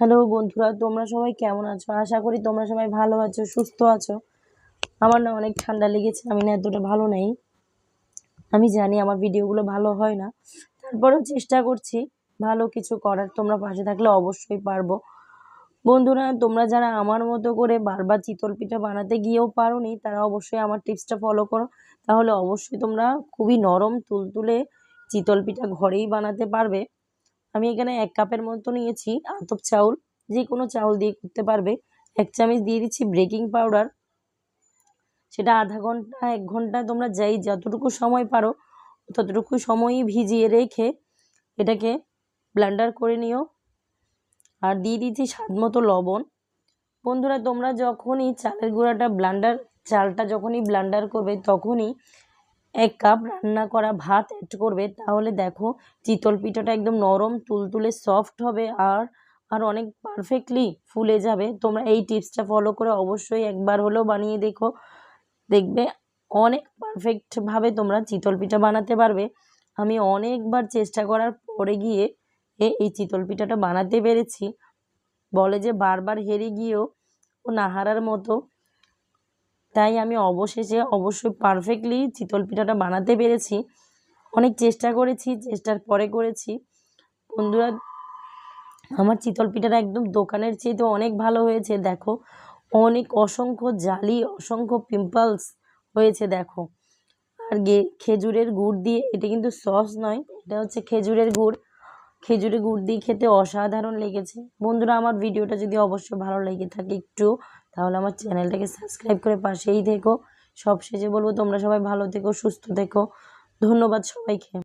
Hello বন্ধুরা, তোমরা সবাই কেমন আছো? আশা করি তোমরা সবাই ভালো আছো, সুস্থ আছো। আমার না অনেক ঠান্ডা লেগেছে, আমি না এতটা ভালো নেই। আমি জানি আমার ভিডিওগুলো ভালো হয় না। তারপরেও চেষ্টা করছি ভালো কিছু করার, তোমরা পাশে থাকলে অবশ্যই পারব। বন্ধুরা, তোমরা যারা আমার মতো করে বারবার চিতল পিঠা বানাতে গিয়েও পারো নি তারা অবশ্যই আমার টিপসটা ফলো করো। তাহলে অবশ্যই তোমরা খুবই নরম, তুলতুলে চিতল পিঠা ঘরেই বানাতে পারবে। আমি এখানে এক কাপের মতো নিয়েছি আতপ চাউল। যে কোনো চাউল দিয়ে করতে পারবে। এক চামচ দিয়ে দিচ্ছি বেকিং পাউডার। সেটা আধা ঘণ্টা, এক ঘণ্টা তোমরা যাই যতটুকু সময় পারো, ততটুকু সময়ই ভিজিয়ে রেখে এটাকে ব্লান্ডার করে নিও। আর দিয়ে দিচ্ছি স্বাদ মতো লবণ। বন্ধুরা, তোমরা যখনই চালের গুঁড়াটা ব্লান্ডার, চালটা যখনই ব্লান্ডার করবে, তখনই এক কাপ রান্না করা ভাত অ্যাড করবে, তাহলে দেখো চিতল পিঠাটা একদম নরম, তুলতুলে সফট হবে আর আর অনেক পারফেক্টলি ফুলে যাবে। তোমরা এই টিপসটা ফলো করে অবশ্যই একবার হলেও বানিয়ে দেখো। দেখবে অনেক পারফেক্টভাবে তোমরা চিতল পিঠা বানাতে পারবে। আমি অনেকবার চেষ্টা করার পরে গিয়ে এই চিতল পিঠাটা বানাতে পেরেছি। বলে যে বারবার হেরে গিয়েও ও না হারার মতো তাই আমি অবশেষে অবশ্যই পারফেক্টলি চিতল পিঠাটা বানাতে পেরেছি। অনেক চেষ্টা করেছি, চেষ্টার পরে করেছি। বন্ধুরা, আমার চিতল পিঠাটা একদম দোকানের চেয়ে তো অনেক ভালো হয়েছে, দেখো। অনেক অসংখ্য জালি, অসংখ্য পিম্পলস হয়েছে, দেখো। আর গে, খেজুরের গুড় দিয়ে, এটা কিন্তু সস নয়, এটা হচ্ছে খেজুরের গুড়। খেজুরের গুড় দিয়ে খেতে অসাধারণ লেগেছে। বন্ধুরা, আমার ভিডিওটা যদি অবশ্যই ভালো লেগে থাকে একটু তাহলে আমার চ্যানেলটাকে সাবস্ক্রাইব করে পাশেই থেকো। সবশেষে বলব, তোমরা সবাই ভালো থেকো, সুস্থ থেকো। ধন্যবাদ সবাইকে।